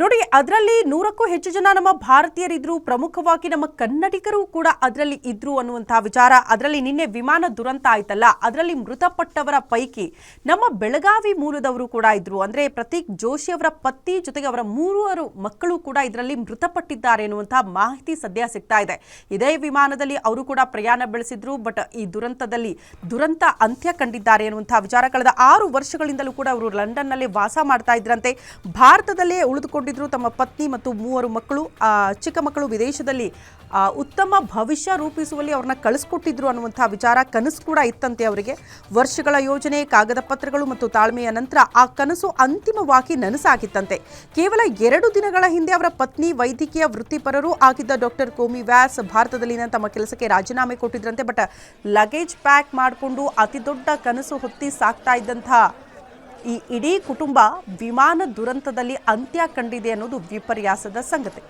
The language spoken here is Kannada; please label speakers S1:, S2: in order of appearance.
S1: ನೋಡಿ, ಅದರಲ್ಲಿ ನೂರಕ್ಕೂ ಹೆಚ್ಚು ಜನ ನಮ್ಮ ಭಾರತೀಯರಿದ್ರು, ಪ್ರಮುಖವಾಗಿ ನಮ್ಮ ಕನ್ನಡಿಗರು ಕೂಡ ಅದರಲ್ಲಿ ಇದ್ರು ಅನ್ನುವಂತಹ ವಿಚಾರ. ಅದರಲ್ಲಿ ನಿನ್ನೆ ವಿಮಾನ ದುರಂತ ಆಯ್ತಲ್ಲ, ಅದರಲ್ಲಿ ಮೃತಪಟ್ಟವರ ಪೈಕಿ ನಮ್ಮ ಬೆಳಗಾವಿ ಮೂಲದವರು ಕೂಡ ಇದ್ರು. ಅಂದ್ರೆ ಪ್ರತೀಕ್ ಜೋಶಿ ಅವರ ಪತ್ನಿ ಜೊತೆಗೆ ಅವರ ಮೂವರು ಮಕ್ಕಳು ಕೂಡ ಇದರಲ್ಲಿ ಮೃತಪಟ್ಟಿದ್ದಾರೆ ಎನ್ನುವಂತಹ ಮಾಹಿತಿ ಸದ್ಯ ಸಿಗ್ತಾ ಇದೆ. ಇದೇ ವಿಮಾನದಲ್ಲಿ ಅವರು ಕೂಡ ಪ್ರಯಾಣ ಬೆಳೆಸಿದ್ರು, ಬಟ್ ಈ ದುರಂತದಲ್ಲಿ ದುರಂತ ಅಂತ್ಯ ಕಂಡಿದ್ದಾರೆ ಎನ್ನುವಂತಹ ವಿಚಾರ. ಕಳೆದ ಆರು ವರ್ಷಗಳಿಂದಲೂ ಕೂಡ ಅವರು ಲಂಡನ್ನಲ್ಲಿ ವಾಸ ಮಾಡ್ತಾ ಇದ್ರಂತೆ. ಭಾರತದಲ್ಲೇ ಉಳಿದುಕೊಂಡಿದ್ರು ತಮ್ಮ ಪತ್ನಿ ಮತ್ತು ಮೂವರು ಮಕ್ಕಳು ಆ, ಚಿಕ್ಕ ಮಕ್ಕಳು ವಿದೇಶದಲ್ಲಿ ಉತ್ತಮ ಭವಿಷ್ಯ ರೂಪಿಸುವಲ್ಲಿ ಅವ್ರನ್ನ ಕಳಿಸ್ಕೊಟ್ಟಿದ್ರು ಅನ್ನುವಂಥ ವಿಚಾರ ಕನಸು ಕೂಡ ಇತ್ತಂತೆ ಅವರಿಗೆ. ವರ್ಷಗಳ ಯೋಜನೆ ಕಾಗದ ಪತ್ರಗಳು ಮತ್ತು ತಾಳ್ಮೆಯ ನಂತರ ಆ ಕನಸು ಅಂತಿಮವಾಗಿ ನನಸಾಗಿತ್ತಂತೆ. ಕೇವಲ ಎರಡು ದಿನಗಳ ಹಿಂದೆ ಅವರ ಪತ್ನಿ ವೈದ್ಯಕೀಯ ವೃತ್ತಿಪರರು ಆಗಿದ್ದ ಡಾಕ್ಟರ್ ಕೋಮಿ ವ್ಯಾಸ್ ಭಾರತದಲ್ಲಿನ ತಮ್ಮ ಕೆಲಸಕ್ಕೆ ರಾಜೀನಾಮೆ ಕೊಟ್ಟಿದ್ರಂತೆ ಬಟ್ ಲಗೇಜ್ ಪ್ಯಾಕ್ ಮಾಡಿಕೊಂಡು ಅತಿ ದೊಡ್ಡ ಕನಸು ಹೊತ್ತಿ ಸಾಕ್ತಾ ಇದ್ದಂತಹ ಈ ಇಡೀ ಕುಟುಂಬ ವಿಮಾನ ದುರಂತದಲ್ಲಿ ಅಂತ್ಯ ಕಂಡಿದೆ ಅನ್ನೋದು ವಿಪರ್ಯಾಸದ ಸಂಗತಿ.